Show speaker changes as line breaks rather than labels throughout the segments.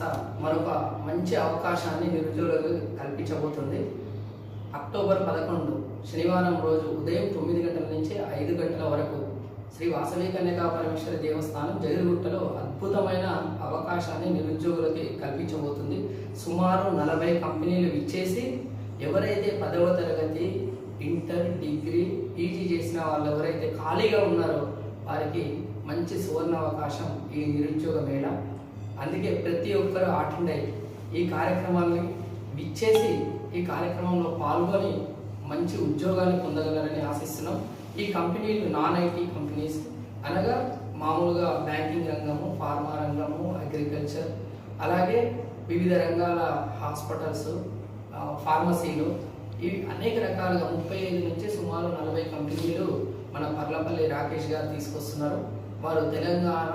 సంస్థ మరొక మంచి అవకాశాన్ని నిరుద్యోగులకు కల్పించబోతుంది. అక్టోబర్ పదకొండు శనివారం రోజు ఉదయం తొమ్మిది గంటల నుంచి ఐదు గంటల వరకు శ్రీ వాసవి కన్యకా పరమేశ్వర దేవస్థానం జగిరిగుట్టలో అద్భుతమైన అవకాశాన్ని నిరుద్యోగులకి కల్పించబోతుంది. సుమారు నలభై కంపెనీలు ఇచ్చేసి ఎవరైతే పదవ తరగతి ఇంటర్ డిగ్రీ పీజీ చేసిన వాళ్ళు ఎవరైతే ఖాళీగా ఉన్నారో వారికి మంచి సువర్ణ అవకాశం ఈ నిరుద్యోగ మేళ. అందుకే ప్రతి ఒక్కరూ అటెండ్ అయ్యి ఈ కార్యక్రమాన్ని విచ్చేసి ఈ కార్యక్రమంలో పాల్గొని మంచి ఉద్యోగాలు పొందగలరని ఆశిస్తున్నాం. ఈ కంపెనీలు నాన్ ఐటీ కంపెనీస్ అనగా మామూలుగా బ్యాంకింగ్ రంగము ఫార్మా రంగము అగ్రికల్చర్ అలాగే వివిధ రంగాల హాస్పిటల్స్ ఫార్మసీలు. ఇవి అనేక రకాలుగా ముప్పై ఐదు నుంచి సుమారు నలభై కంపెనీలు మన పర్లపల్లి రాకేష్ గారు తీసుకొస్తున్నారు. వారు తెలంగాణ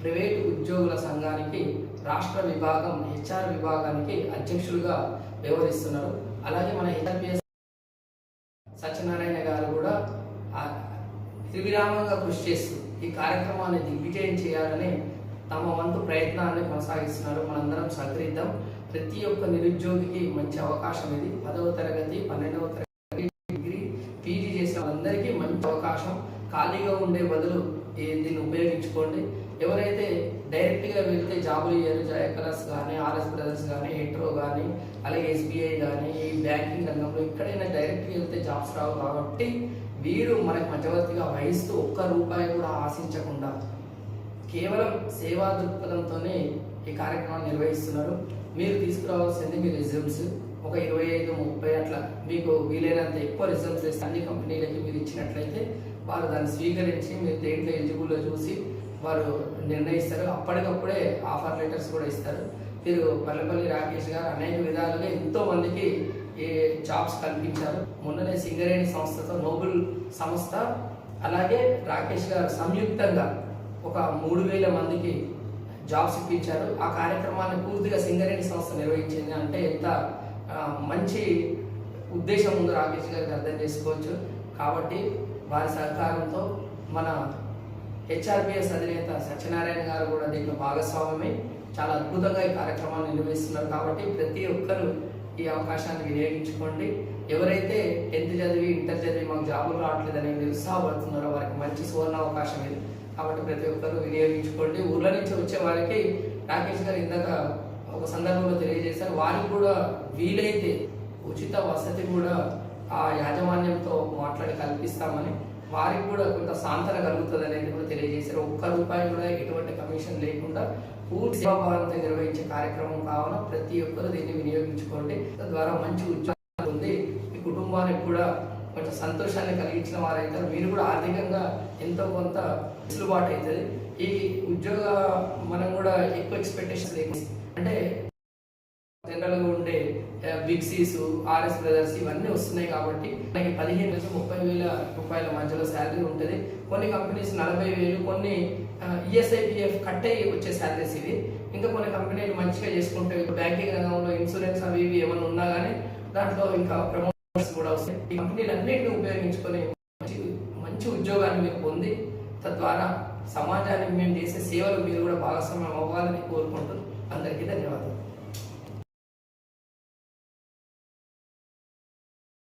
ప్రైవేట్ ఉద్యోగుల సంఘానికి రాష్ట్ర విభాగం హెచ్ఆర్ విభాగానికి అధ్యక్షులుగా వ్యవహరిస్తున్నారు. అలాగే మన హెచ్ఆర్పిఎస్ సత్యనారాయణ గారు కూడా త్రివిరామంగా కృషి చేస్తూ ఈ కార్యక్రమాన్ని దిగ్విజయం చేయాలని తమ వంతు ప్రయత్నాన్ని కొనసాగిస్తున్నారు. మనందరం సహకరిద్దాం. ప్రతి ఒక్క నిరుద్యోగికి మంచి అవకాశం ఇది. పదవ తరగతి పన్నెండవ తరగతి డిగ్రీ పీజీ చేసిన అందరికీ మంచి అవకాశం. ఖాళీగా ఉండే బదులు దీన్ని ఉపయోగించుకోండి. ఎవరైతే డైరెక్ట్గా వెళ్తే జాబులు ఇయ్యారు జయకలాస్ కానీ ఆర్ఎస్ బ్రదర్స్ కానీ హెట్రో కానీ అలాగే ఎస్బీఐ కానీ ఈ బ్యాంకింగ్ రంగంలో ఎక్కడైనా డైరెక్ట్గా వెళ్తే జాబ్స్ రావు కాబట్టి వీరు మనకు మధ్యవర్తిగా వహిస్తూ ఒక్క రూపాయి కూడా ఆశించకుండా కేవలం సేవా దృక్పథంతోనే ఈ కార్యక్రమాన్ని నిర్వహిస్తున్నారు. మీరు తీసుకురావాల్సింది మీ రిజల్ట్స్ ఒక ఇరవై ఐదు ముప్పై అట్లా మీకు వీలైనంత ఎక్కువ రిజల్ట్స్ ఇస్తే అన్ని కంపెనీలకి మీరు ఇచ్చినట్లయితే వారు దాన్ని స్వీకరించి మీరు దేంట్లో ఎలిజిబుల్లో చూసి వారు నిర్ణయిస్తారు. అప్పటికప్పుడే ఆఫర్ లెటర్స్ కూడా ఇస్తారు. మీరు పల్లెపల్లి రాకేష్ గారు అనేక విధాలుగా ఎంతో మందికి ఈ జాబ్స్ కల్పించారు. మొన్ననే సింగరేణి సంస్థతో నోబుల్ సంస్థ అలాగే రాకేష్ గారు సంయుక్తంగా ఒక మూడు వేల మందికి జాబ్స్ ఇప్పించారు. ఆ కార్యక్రమాన్ని పూర్తిగా సింగరేణి సంస్థ నిర్వహించింది. అంటే ఎంత మంచి ఉద్దేశం ఉందో రాకేష్ గారికి అర్థం చేసుకోవచ్చు. కాబట్టి వారి సహకారంతో మన హెచ్ఆర్పిఎస్ అధినేత సత్యనారాయణ గారు కూడా దీంట్లో భాగస్వామ్యమై. చాలా అద్భుతంగా ఈ కార్యక్రమాన్ని నిర్వహిస్తున్నారు కాబట్టి ప్రతి ఒక్కరూ ఈ అవకాశాన్ని వినియోగించుకోండి. ఎవరైతే టెన్త్ చదివి ఇంటర్ చదివి మాకు జాబులు రావట్లేదని నిరుత్సాహపడుతున్నారో వారికి మంచి సువర్ణ అవకాశం ఇది కాబట్టి ప్రతి ఒక్కరూ వినియోగించుకోండి. ఊర్లో నుంచి వచ్చే వారికి రాకేష్ గారు ఇందాక ఒక సందర్భంలో తెలియజేశారు. వారికి కూడా వీలైతే ఉచిత వసతి కూడా ఆ యాజమాన్యంతో మాట్లాడి కల్పిస్తామని వారికి కూడా కొంత సాంతన కలుగుతుంది అనేది కూడా తెలియజేశారు. ఒక్క రూపాయి కూడా ఎటువంటి కమిషన్ లేకుండా పూర్తి సేవాభావంతో నిర్వహించే కార్యక్రమం కావున ప్రతి ఒక్కరు దీన్ని వినియోగించుకోండి. తద్వారా మంచి ఉద్యోగం ఉంది ఈ కుటుంబానికి కూడా కొంచెం సంతోషాన్ని కలిగించిన వారైతారు మీరు కూడా ఆర్థికంగా ఎంతో కొంత వెసులుబాటు అవుతుంది. ఈ ఉద్యోగ మనం కూడా ఎక్కువ ఎక్స్పెక్టేషన్ అంటే జనరల్గా ఉండే బిగ్సీస్ ఆర్ఎస్ బ్రదర్స్ ఇవన్నీ వస్తున్నాయి కాబట్టి మనకి పదిహేను నుంచి ముప్పై వేల రూపాయల మధ్యలో శాలరీ ఉంటుంది. కొన్ని కంపెనీస్ నలభై వేలు కొన్ని ఈఎస్ఐపిఎఫ్ కట్ అయ్యి వచ్చే శాలరీస్ ఇవి. ఇంకా కొన్ని కంపెనీలు మంచిగా చేసుకుంటే బ్యాంకింగ్ రంగంలో ఇన్సూరెన్స్ అవి ఇవి ఏమైనా ఉన్నా కానీ దాంట్లో ఇంకా ప్రమోషన్స్ కూడా వస్తాయి. ఈ కంపెనీలు అన్నింటినీ ఉపయోగించుకొని మంచి మంచి ఉద్యోగాన్ని మీరు పొంది తద్వారా సమాజానికి మేము చేసే సేవలు మీరు కూడా భాగస్వామ్యం అవ్వాలని కోరుకుంటూ అందరికీ ధన్యవాదాలు.